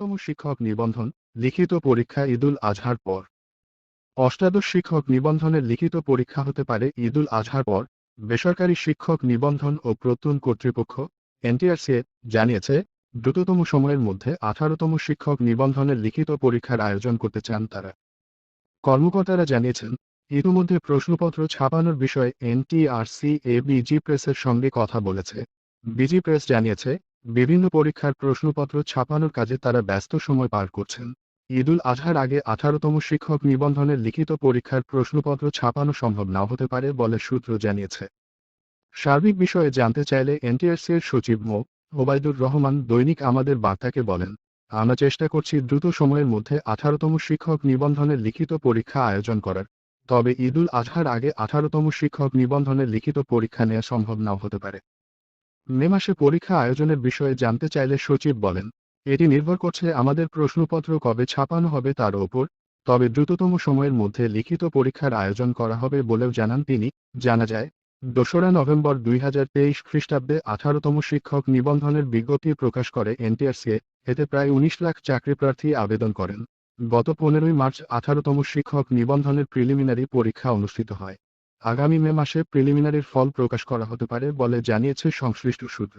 তম শিক্ষক নিবন্ধন, লিখিত পরীক্ষা ঈদুল আজহার পর। অষ্টাদশ শিক্ষক নিবন্ধনের লিখিত পরীক্ষা হতে পারে ঈদুল আজহার পর। বেসরকারি শিক্ষক নিবন্ধন ও প্রত্যুন কর্তৃপক্ষ, এনটিআরসি জানিয়েছে, দ্রুততম সময়ের মধ্যে আঠারোতম শিক্ষক নিবন্ধনের লিখিত পরীক্ষার আয়োজন করতে চান তারা। কর্মকর্তারা জানিয়েছেন, ইতিমধ্যে প্রশ্নপত্র ছাপানোর বিষয়ে এনটিআরসি এ বিজি প্রেসের সঙ্গে কথা বলেছে। বিজি প্রেস জানিয়েছে বিভিন্ন পরীক্ষার প্রশ্নপত্র ছাপানোর কাজে তারা ব্যস্ত সময় পার করছেন। ঈদুল আজহার আগে আঠারোতম শিক্ষক নিবন্ধনের লিখিত পরীক্ষার প্রশ্নপত্র ছাপানো সম্ভব না হতে পারে বলে সূত্র জানিয়েছে। সার্বিক বিষয়ে জানতে চাইলে এনটিআরসি এর সচিব মো. ওবায়দুর রহমান দৈনিক আমাদের বার্তাকে বলেন, আমরা চেষ্টা করছি দ্রুত সময়ের মধ্যে আঠারোতম শিক্ষক নিবন্ধনের লিখিত পরীক্ষা আয়োজন করার। তবে ঈদুল আজহার আগে আঠারোতম শিক্ষক নিবন্ধনের লিখিত পরীক্ষা নেওয়া সম্ভব নাও হতে পারে। মে মাসে পরীক্ষা আয়োজনের বিষয়ে জানতে চাইলে সচিব বলেন, এটি নির্ভর করছে আমাদের প্রশ্নপত্র কবে ছাপানো হবে তার ওপর, তবে দ্রুততম সময়ের মধ্যে লিখিত পরীক্ষার আয়োজন করা হবে বলেও জানান তিনি। জানা যায়, দোসরা নভেম্বর দুই হাজার তেইশ খ্রিস্টাব্দে আঠারোতম শিক্ষক নিবন্ধনের বিজ্ঞপ্তি প্রকাশ করে এনটিআরসি এতে প্রায় উনিশ লাখ চাকরিপ্রার্থী আবেদন করেন। গত পনেরোই মার্চ আঠারোতম শিক্ষক নিবন্ধনের প্রিলিমিনারি পরীক্ষা অনুষ্ঠিত হয়। আগামী মে মাসে প্রিলিমিনারির ফল প্রকাশ করা হতে পারে বলে জানিয়েছে সংশ্লিষ্ট সূত্র।